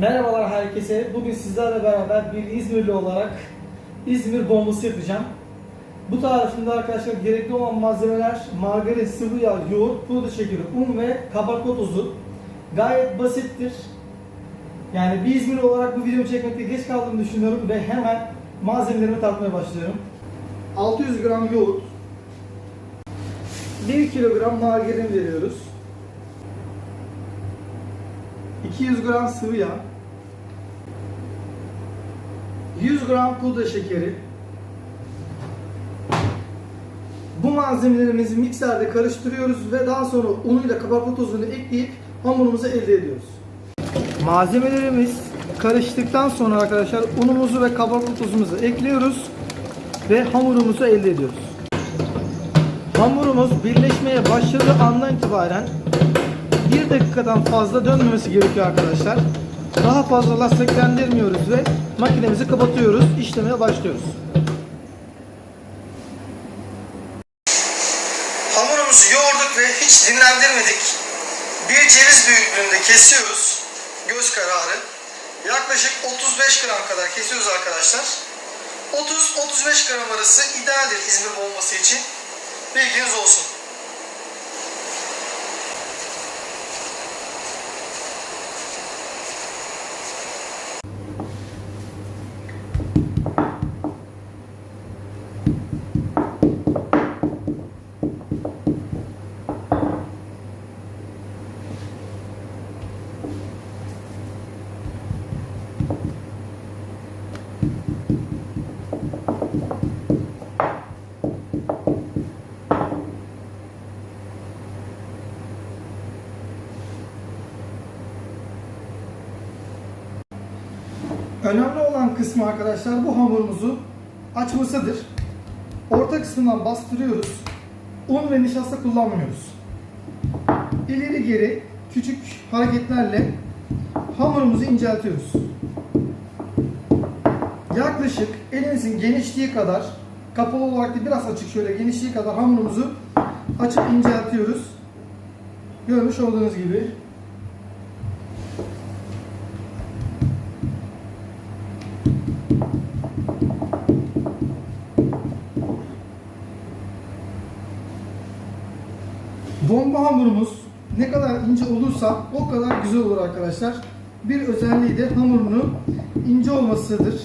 Merhabalar herkese. Bugün sizlerle beraber bir İzmirli olarak İzmir bombası yapacağım. Bu tarifimde arkadaşlar gerekli olan malzemeler margarin, sıvı yağ, yoğurt, pudra şekeri, un ve kabartma tozu. Gayet basittir. Yani bir İzmirli olarak bu videomu çekmekte geç kaldığımı düşünüyorum ve hemen malzemelerimi tartmaya başlıyorum. 600 gram yoğurt, 1 kilogram margarin veriyoruz. 200 gram sıvı yağ, 100 gram pudra şekeri. Bu malzemelerimizi mikserde karıştırıyoruz ve daha sonra unuyla kabartma tozunu ekleyip hamurumuzu elde ediyoruz. Malzemelerimiz karıştıktan sonra arkadaşlar unumuzu ve kabartma tozumuzu ekliyoruz ve hamurumuzu elde ediyoruz. Hamurumuz birleşmeye başladığı andan itibaren 1 dakikadan fazla dönmemesi gerekiyor arkadaşlar. Daha fazla lastiklendirmiyoruz ve makinemizi kapatıyoruz. işlemeye başlıyoruz. Hamurumuzu yoğurduk ve hiç dinlendirmedik. Bir ceviz büyüklüğünde kesiyoruz. Göz kararı. Yaklaşık 35 gram kadar kesiyoruz arkadaşlar. 30-35 gram arası idealdir İzmir bombası için. Bilginiz olsun. Önemli olan kısmı arkadaşlar bu hamurumuzu açmasıdır. Orta kısmından bastırıyoruz. Un ve nişasta kullanmıyoruz. İleri geri küçük hareketlerle hamurumuzu inceltiyoruz. Yaklaşık elinizin genişliği kadar kapalı olarak değil biraz açık şöyle genişliği kadar hamurumuzu açıp inceltiyoruz. Görmüş olduğunuz gibi Bomba hamurumuz ne kadar ince olursa o kadar güzel olur arkadaşlar. Bir özelliği de hamurunu ince olmasıdır.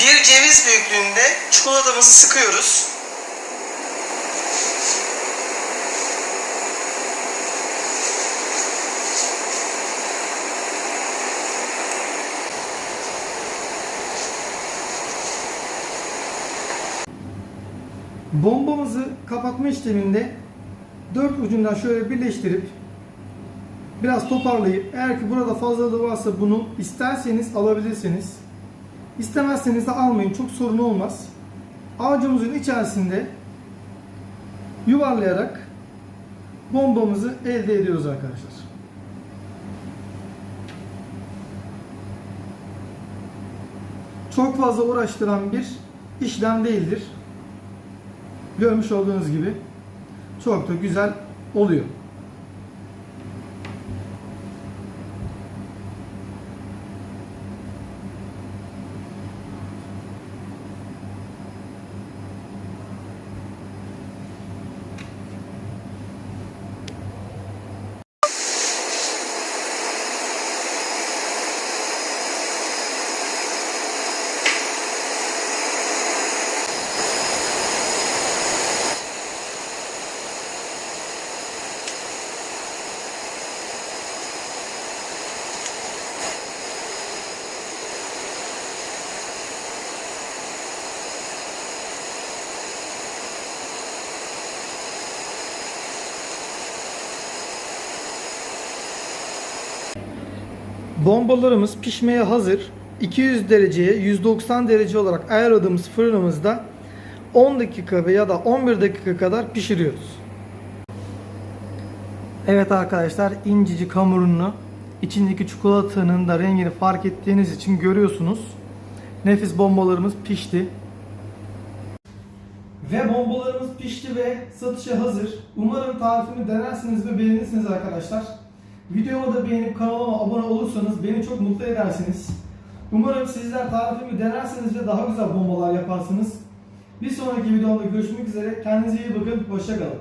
Bir ceviz büyüklüğünde çikolatamızı sıkıyoruz. Bombamızı kapatma işleminde dört ucundan şöyle birleştirip biraz toparlayıp eğer ki burada fazlalığı varsa bunu isterseniz alabilirsiniz. İstemezseniz de almayın. Çok sorun olmaz. Avucumuzun içerisinde yuvarlayarak bombamızı elde ediyoruz arkadaşlar. Çok fazla uğraştıran bir işlem değildir. Görmüş olduğunuz gibi çok da güzel oluyor. Bombalarımız pişmeye hazır. 200 dereceye 190 derece olarak ayarladığımız fırınımızda 10 dakika veya da 11 dakika kadar pişiriyoruz. Evet arkadaşlar incecik hamurunu içindeki çikolatanın da rengini fark ettiğiniz için görüyorsunuz. Nefis bombalarımız pişti. Ve bombalarımız pişti ve satışa hazır. Umarım tarifimi denersiniz ve beğenirsiniz arkadaşlar. Videomu da beğenip kanalıma abone olursanız beni çok mutlu edersiniz. Umarım sizler tarifimi denersiniz ve daha güzel bombalar yaparsınız. Bir sonraki videomda görüşmek üzere. Kendinize iyi bakın. Hoşçakalın.